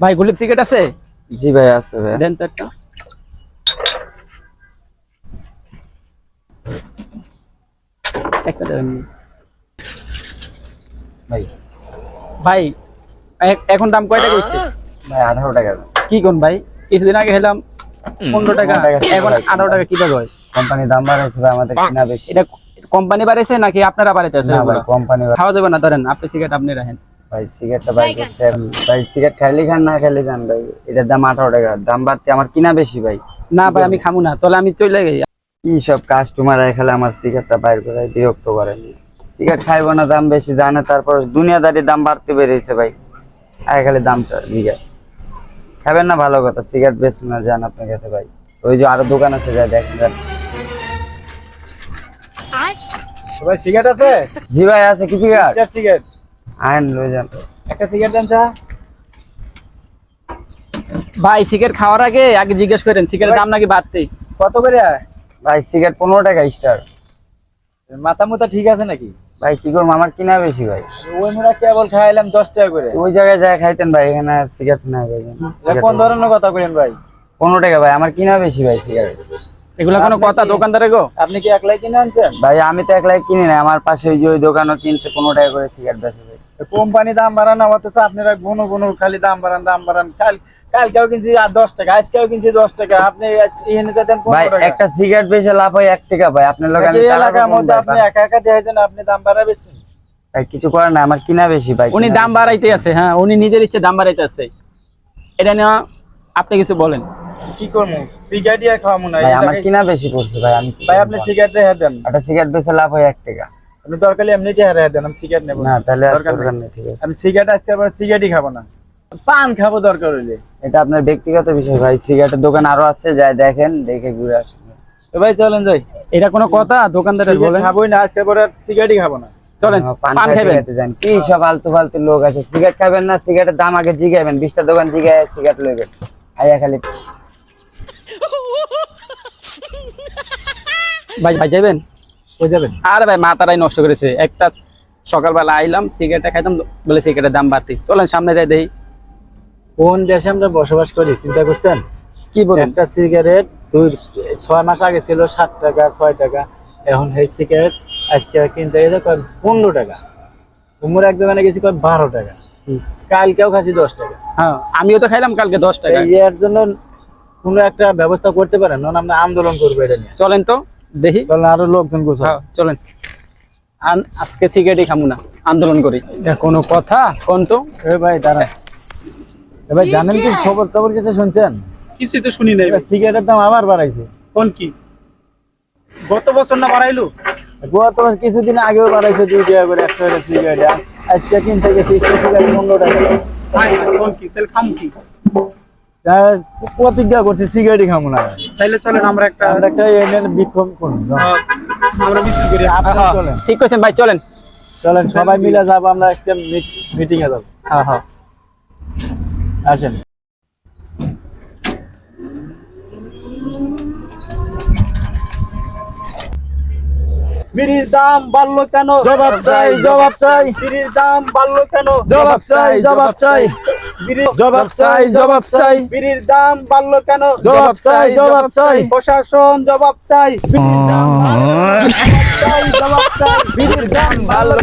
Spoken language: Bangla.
ভাই গুলিপ সিগারেট আছে? জি ভাই আছে ভাই। দেন তো একটা। একটা দেবেন ভাই। ভাই এখন দাম কয়টা কইছে ভাই আঠারো টাকা। কি কোন ভাই? কিছুদিন আগে খেলাম পনেরো টাকা। টাকা ছিল এখন ভাই। আঠারো টাকা কীভাবে হয়? কোম্পানি দাম বাড়াইছে আমাদের কিনা বেশি। এটা কোম্পানি বাড়াইছে নাকি আপনারা বাড়াইতেছে না ভাই কোম্পানি খাওয়া যাবে না ধরেন আপনি সিগারেট আপনি রাখেন। ভাই সিগারেটটা ভাই সিগারেট খাইলে খান না খাইলে খান ভাই। এটার দাম আঠারো টাকা। দাম বাড়তে আমার কিনা বেশি ভাই। না ভাই আমি খামু না। তাহলে আমি চলে গেই কি সব কাস্টমার খেলে আমার সিগারেটটা বাইর করে বিরক্ত করে। সিগারেট খাইবো না দাম বেশি জানে তারপর দুনিয়াদারি দাম বাড়তে বেরিয়েছে ভাই। আগে খালি দাম চায় জিগার খাবেন না ভালো কথা। সিগারেট বেশি না যান আপনার কাছে ভাই। ওই যে আরও দোকান আছে যাই দেখেন যান। ভাই সিগারেট আছে? জি ভাই আছে কি সিগারেট? সিগারেট। লই যান। একটা সিগারেট দেন চা। ভাই সিগারেট খাওয়ার আগে আগে জিজ্ঞেস করেন সিগারেট দাম নাকি কত করে ভাই সিগারেট পনেরো টাকা স্টার মাথা মুথা ঠিক আছে নাকি? ভাই কি করব? আমার কিনা বেশি ভাই। ওই মোড়া কেবল খাইলাম দশ টাকা করে। ওই জায়গায় যায় খাইতেন ভাই এখানে সিগারেট না ভাই। কোন ধরনের কথা বলেন ভাই। পনেরো টাকা ভাই আমার কিনা বেশি ভাই সিগারেট এগুলো কোনো কথা দোকানদারে গো? আপনি কি একলাই কিনে আনছেন? ভাই আমি তো একলাই কিনি না আমার পাশে ওই যে ওই দোকানও কিনছে পনেরো টাকা করে সিগারেট বেচে। কোম্পানি দাম বাড়ানো অথচ আপনারা গুনো গুনো খালি দাম বাড়ান দাম বাড়ান। কাল কালকেও কিনছি আর দশ টাকা আজকেও কিনছি দশ টাকা। আপনি যেতেন একটা সিগারেট বেচে লাভ হয় এক টাকা ভাই আপনার লোক এই এলাকার মধ্যে আপনি একা একা দিয়েছেন আপনি দাম বাড়াবেছেন ভাই কিছু করার না আমার কিনা বেশি ভাই উনি দাম বাড়াইতে আছে হ্যাঁ উনি নিজের ইচ্ছে দাম বাড়াইতে আছে। এটা নিয়ে আপনি কিছু বলেন। কি করব? সিগারেট আর খাওয়াবো না ভাই আমার কিনা বেশি পড়ছে ভাই আমি ভাই আপনি? সিগারেট রেখে দেন। একটা সিগারেট বেচে লাভ হয় এক টাকা। দরকার হলে এমনিতে দেন আমি সিগারেট নেব। না তাহলে দরকার দরকার নেই। নেই ঠিক আছে। আমি সিগারেট আজকে আবার সিগারেটই খাব না। পান খাব দরকার হইলে। এটা আপনার ব্যক্তিগত বিষয় ভাই সিগারেটের দোকান আরও আছে যাই দেখেন দেখে ঘুরে আসেন। ভাই চলেন যাই। এটা কোনো কথা? দোকানদারের সিগারেট বলেন। খাবোই না আজকে পরে আর সিগারেটই খাব না। চলেন পান খাবেন যান। কি সব আলতু ফালতু লোক আছে। সিগারেট খাবেন না সিগারেটের দাম আগে জিগাইবেন বিশটা দোকান জিগায় সিগারেট লইবেন। আইয়া খালি ভাই ভাই যাবেন যাবেন আরে ভাই মাথাটাই নষ্ট করেছে। একটা সকালবেলা আইলাম সিগারেটটা খাইতাম বলে সিগারেটের দাম বাড়তি। চলেন সামনে যাই দেখি। কোন দেশে আমরা বসবাস করি চিন্তা করছেন? কি বলেন? একটা সিগারেট দুই ছয় মাস আগে ছিল সাত টাকা ছয় টাকা। এখন এই সিগারেট আজকে কিনতে গেছে কয় পনেরো টাকা। উমর এক দোকানে গেছি কয় বারো টাকা। কালকেও খাসি দশ টাকা। হ্যাঁ আমিও তো খাইলাম কালকে দশ টাকা। এর জন্য কোনো একটা ব্যবস্থা করতে পারেন না আমরা আন্দোলন করব এটা নিয়ে। চলেন তো। দেখি। চলেন আরও লোকজন গোছা হ্যাঁ চলেন। আন- আজকে সিগারেটই খামু না আন্দোলন করি। এটা কোনো কথা? কোন তো? এ ভাই দাঁড়া। এ ভাই জানেন কি খবর টবর কিছু শুনছেন? কিছুই তো শুনি নাই। সিগারেটের দাম আবার বাড়াইছে। কোন কি? গত বছর না বাড়াইলো? গত মাস কিছুদিন আগেও বাড়াইছে দুই টাকা করে একটা করে সিগারেট। আজকে কিনতে গেছি সিগারেট পনেরো টাকা। কোন কি? তাহলে খাম কি? প্রতিজ্ঞা করছি সিগারেটই খাব না। তাইলে চলেন আমরা একটা আমরা একটা এনে বিক্ষোভ করুন আমরা মিছিল করি আপনারা চলেন। ঠিক কইছেন ভাই চলেন। চলেন সবাই মিলে যাব আমরা একটা মিটিং এ যাব। হ্যাঁ হ্যাঁ। আসেন। বিড়ির দাম বাড়লো কেন? জবাব চাই জবাব চাই। বিড়ির দাম বাড়লো কেন? জবাব চাই জবাব চাই। জবাব চাই জবাব চাই। বিড়ির দাম বাড়লো কেন? জবাব চাই জবাব চাই। প্রশাসন জবাব চাই। বিড়ির দাম বাড়লো কেন? জবাব চাই জবাব চাই। বিড়ির দাম ভালো